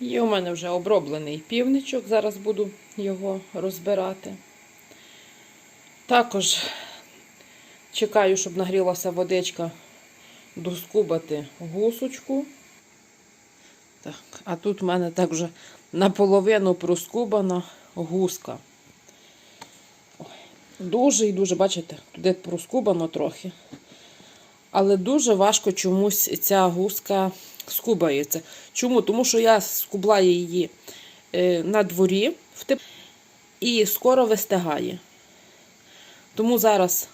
Є у мене вже оброблений півничок, зараз буду його розбирати. Також чекаю, щоб нагрілася водичка, доскубати гусочку. Так, а тут в мене так вже наполовину проскубана гуска. Дуже і дуже, бачите, туди проскубано трохи. Але дуже важко чомусь ця гуска скубається. Чому? Тому що я скублаю її е, на дворі в теп... і скоро вистигає. Тому зараз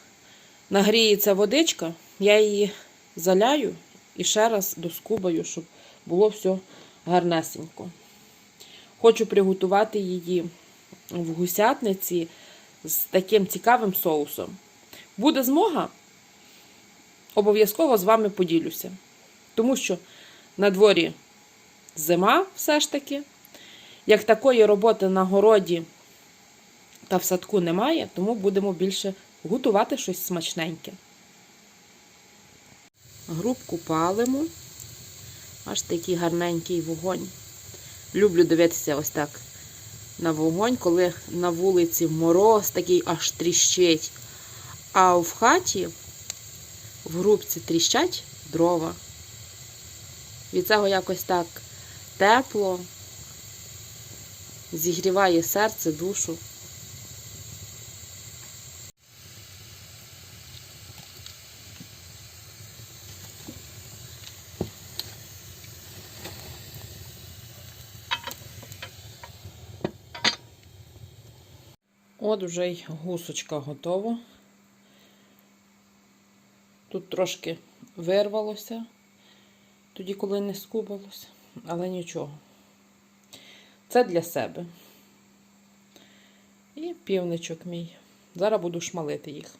нагріється водичка, я її заляю і ще раз доскубаю, щоб було все гарнесенько. Хочу приготувати її в гусятниці з таким цікавим соусом. Буде змога, обов'язково з вами поділюся. Тому що на дворі зима все ж таки. Як такої роботи на городі та в садку немає, тому будемо більше готувати щось смачненьке. Грубку палимо. Аж такий гарненький вогонь. Люблю дивитися ось так на вогонь, коли на вулиці мороз такий аж тріщить. А в хаті в грубці тріщать дрова. Від цього якось так тепло, зігріває серце, душу. От вже й гусочка готова. Тут трошки вирвалося, тоді, коли не скубалося, але нічого. Це для себе. І півничок мій. Зараз буду шмалити їх.